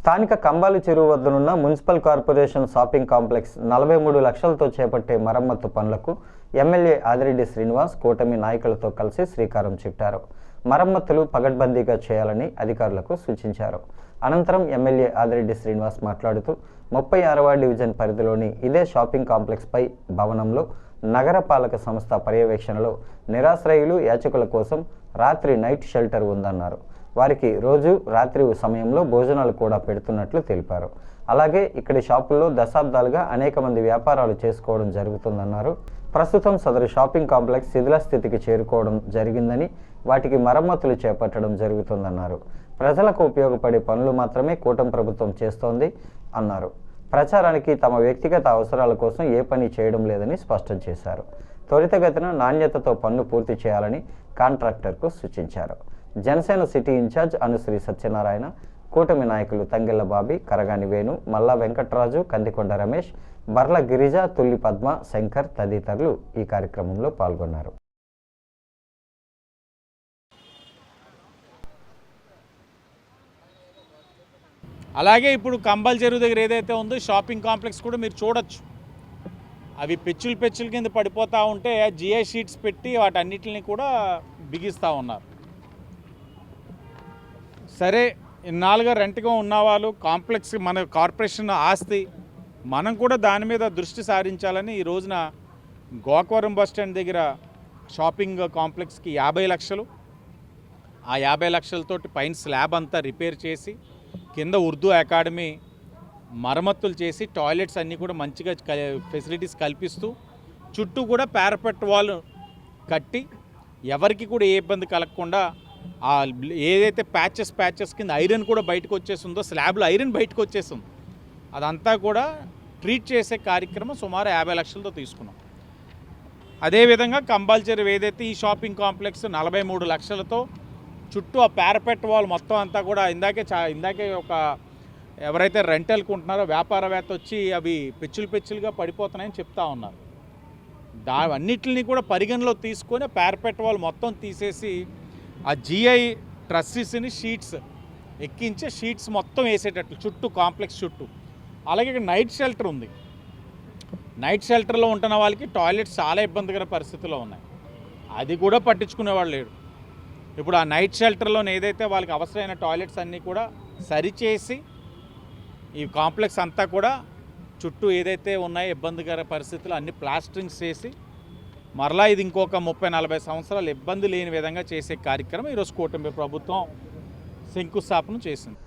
స్థానిక కంబాలి చెరువు వద్దనున్న మున్సిపల్ కార్పొరేషన్ షాపింగ్ కాంప్లెక్స్ నలభై మూడు లక్షలతో చేపట్టే మరమ్మత్తు పనులకు ఎమ్మెల్యే ఆదిరెడ్డి శ్రీనివాస్ కూటమి నాయకులతో కలిసి శ్రీకారం చుట్టారు. మరమ్మతులు పగడ్బందీగా చేయాలని అధికారులకు సూచించారు. అనంతరం ఎమ్మెల్యే ఆదిరెడ్డి శ్రీనివాస్ మాట్లాడుతూ ముప్పై ఆరవ డివిజన్ పరిధిలోని ఇదే షాపింగ్ కాంప్లెక్స్పై భవనంలో నగరపాలక సంస్థ పర్యవేక్షణలో నిరాశ్రయులు యాచకుల కోసం రాత్రి నైట్ షెల్టర్ ఉందన్నారు. వారికి రోజు రాత్రి సమయంలో భోజనాలు కూడా పెడుతున్నట్లు తెలిపారు. అలాగే ఇక్కడి షాపుల్లో దశాబ్దాలుగా అనేక మంది వ్యాపారాలు చేసుకోవడం జరుగుతుందన్నారు. ప్రస్తుతం సదరు షాపింగ్ కాంప్లెక్స్ శిథిల స్థితికి చేరుకోవడం జరిగిందని వాటికి మరమ్మతులు చేపట్టడం జరుగుతుందన్నారు. ప్రజలకు ఉపయోగపడే పనులు మాత్రమే కూటమి ప్రభుత్వం చేస్తోంది అన్నారు. ప్రచారానికి తమ వ్యక్తిగత అవసరాల కోసం ఏ పని చేయడం లేదని స్పష్టం చేశారు. త్వరితగతిన నాణ్యతతో పనులు పూర్తి చేయాలని కాంట్రాక్టర్కు సూచించారు. Janasena city in charge Anushree Satyanarayana కూటమి నాయకులు తంగెళ్ళ బాబి కరగాని వేణు మల్లా వెంకట్రాజు కందికొండ రమేష్ బర్ల గిరిజ తుల్లి పద్మ శంకర్ తదితరులు ఈ కార్యక్రమంలో పాల్గొన్నారు. అలాగే ఇప్పుడు కంబల్ చెరువు దగ్గర ఏదైతే ఉందో షాపింగ్ కాంప్లెక్స్ కూడా మీరు చూడొచ్చు. అవి పెచ్చులు పెచ్చుల కింద పడిపోతూ ఉంటే జిఐ షీట్స్ పెట్టి వాటన్నిటిని కూడా బిగిస్తూ ఉన్నారు. సరే ఇన్నాళ్ళుగా రెంట్గా ఉన్నవాళ్ళు కాంప్లెక్స్ మన కార్పొరేషన్ ఆస్తి మనం కూడా దాని మీద దృష్టి సారించాలని ఈ రోజున గోకవరం బస్ స్టాండ్ దగ్గర షాపింగ్ కాంప్లెక్స్కి యాభై లక్షలు ఆ యాభై లక్షలతోటి పైన స్లాబ్ అంతా రిపేర్ చేసి కింద ఉర్దూ అకాడమీ మరమ్మతులు చేసి టాయిలెట్స్ అన్నీ కూడా మంచిగా ఫెసిలిటీస్ కల్పిస్తూ చుట్టూ కూడా పారపెట్ వాల్ కట్టి ఎవరికి కూడా ఏ ఇబ్బంది కలగకుండా ఆ ఏదైతే ప్యాచెస్ ప్యాచెస్ కింద ఐరన్ కూడా బయటకు వచ్చేస్తుందో స్లాబ్లో ఐరన్ బయటకు వచ్చేస్తుంది. అదంతా కూడా ట్రీట్ చేసే కార్యక్రమం సుమారు యాభై లక్షలతో తీసుకున్నాం. అదేవిధంగా కంపల్సరీ ఏదైతే ఈ షాపింగ్ కాంప్లెక్స్ నలభై మూడు లక్షలతో చుట్టూ ఆ ప్యారపెట్ వాల్ మొత్తం అంతా కూడా ఇందాకే చా ఇందాకే ఒక ఎవరైతే రెంటల్కి ఉంటున్నారో వ్యాపారవేత్త వచ్చి అవి పెచ్చులు పెచ్చులుగా పడిపోతున్నాయని చెప్తా ఉన్నారు. దా అన్నిటిని కూడా పరిగణలో తీసుకొని ప్యారపెట్ వాల్ మొత్తం తీసేసి ఆ జిఐ ట్రస్సీస్ని షీట్స్ ఎక్కించే షీట్స్ మొత్తం వేసేటట్లు చుట్టూ కాంప్లెక్స్ చుట్టూ. అలాగే ఇక్కడ నైట్ షెల్టర్ ఉంది. నైట్ షెల్టర్లో ఉంటున్న వాళ్ళకి టాయిలెట్స్ చాలా ఇబ్బందికర పరిస్థితిలో ఉన్నాయి. అది కూడా పట్టించుకునేవాళ్ళు లేడు ఇప్పుడు ఆ నైట్ షెల్టర్లో ఏదైతే వాళ్ళకి అవసరమైన టాయిలెట్స్ అన్నీ కూడా సరిచేసి ఈ కాంప్లెక్స్ అంతా కూడా చుట్టూ ఏదైతే ఉన్నాయో ఇబ్బందికర పరిస్థితులు అన్ని ప్లాస్టరింగ్స్ చేసి మరలా ఇది ఇంకొక ముప్పై నలభై సంవత్సరాలు ఇబ్బంది లేని విధంగా చేసే కార్యక్రమం ఈరోజు కూటమి ప్రభుత్వం శంకుస్థాపన చేసింది.